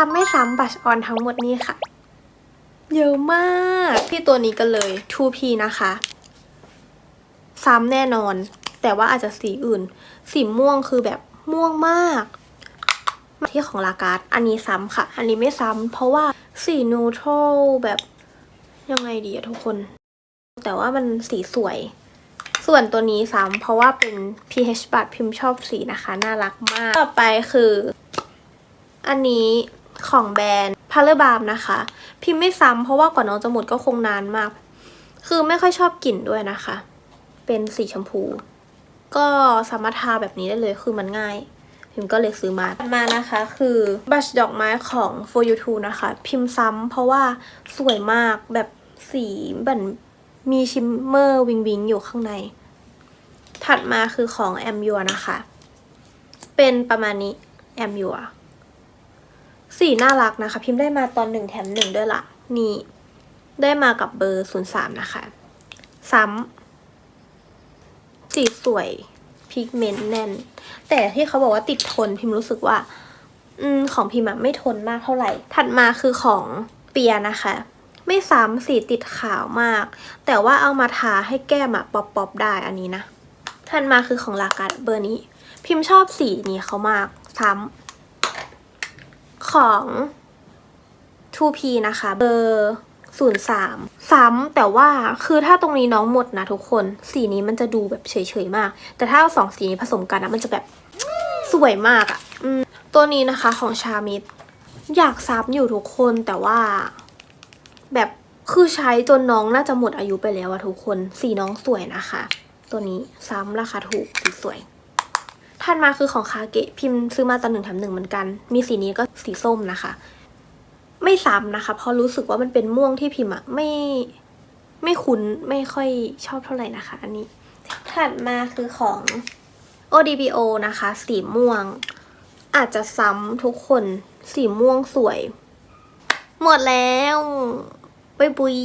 ซ้ำไม่ซ้ำบัชออนทั้งหมดนี้ค่ะ เยอะมากที่ตัวนี้กันเลย 2P นะคะ ซ้ำแน่นอน แต่ว่าอาจจะสีอื่น สีม่วงคือแบบม่วงมากมาที่ของลาการ์ดอันนี้ซ้ำค่ะ อันนี้ไม่ซ้ำเพราะว่าสีนูโตรแบบยังไงดีอะทุกคน แต่ว่ามันสีสวย ส่วนตัวนี้ซ้ำเพราะว่าเป็น PH บัตพิมพ์ชอบสีนะคะ น่ารักมาก ต่อไปคือ อันนี้ ของแบรนด์พาเลอร์บามนะคะ พิมพ์ไม่ซ้ำเพราะว่ากว่าน้องจะหมดก็คงนานมาก คือไม่ค่อยชอบกลิ่นด้วยนะคะ เป็นสีชมพู ก็สามารถทาแบบนี้ได้เลยคือมันง่าย พิมก็เลยซื้อมามานะคะ คือบัชดอกไม้ของ for you two นะคะ พิมพ์ซ้ำเพราะว่าสวยมากแบบสีแบบมีชิมเมอร์วิงวิงอยู่ข้างใน ถัดมาคือของแอมยัวนะคะ เป็นประมาณนี้แอมยัว สีน่ารักนะคะ พิมพ์ได้มาตอนหนึ่งแถมหนึ่งด้วยละนี่ ได้มากับเบอร์ศูนย์สามนะคะ ซ้ำสีสวยพิกเมนต์แน่น แต่ที่เขาบอกว่าติดทนพิมรู้สึกว่า อืมของพิมอะไม่ทนมากเท่าไหร่ ถัดมาคือของเปียนะคะ ไม่ซ้ำสีติดขาวมาก แต่ว่าเอามาทาให้แก้มอะป๊อปป๊อปๆได้อันนี้นะถัดมาคือของลาการ์ดเบอร์นี้ พิมพ์ชอบสีนี้เขามาก ซ้ำ ของ 2P นะคะเบอร์ศูนย์สามซ้ำแต่ว่าคือถ้าตรงนี้น้องหมดนะทุกคน สีนี้มันจะดูแบบเฉยๆมาก แต่ถ้าเอาสองสีนี้ผสมกันนะมันจะแบบสวยมากอะ่ะตัวนี้นะคะของชามิดอยากซ้ำอยู่ทุกคนแต่ว่า แบบคือใช้จนน้องน่าจะหมดอายุไปแล้วอะทุกคน สีน้องสวยนะคะ ตัวนี้ซ้ำราคาถูกสีสวย ถัดมาคือของคาเกะพิมพ์ซื้อมาตอนหนึ่งแถมหนึ่งเหมือนกัน มีสีนี้ก็สีส้มนะคะ ไม่ซ้ำนะคะ เพราะรู้สึกว่ามันเป็นม่วงที่พิมพ์อะไม่ไม่คุ้นไม่ค่อยชอบเท่าไหร่นะคะ อันนี้ ถัดมาคือของ ODBO นะคะ สีม่วง อาจจะซ้ำทุกคนสีม่วงสวย หมดแล้ว บ๊ายบุย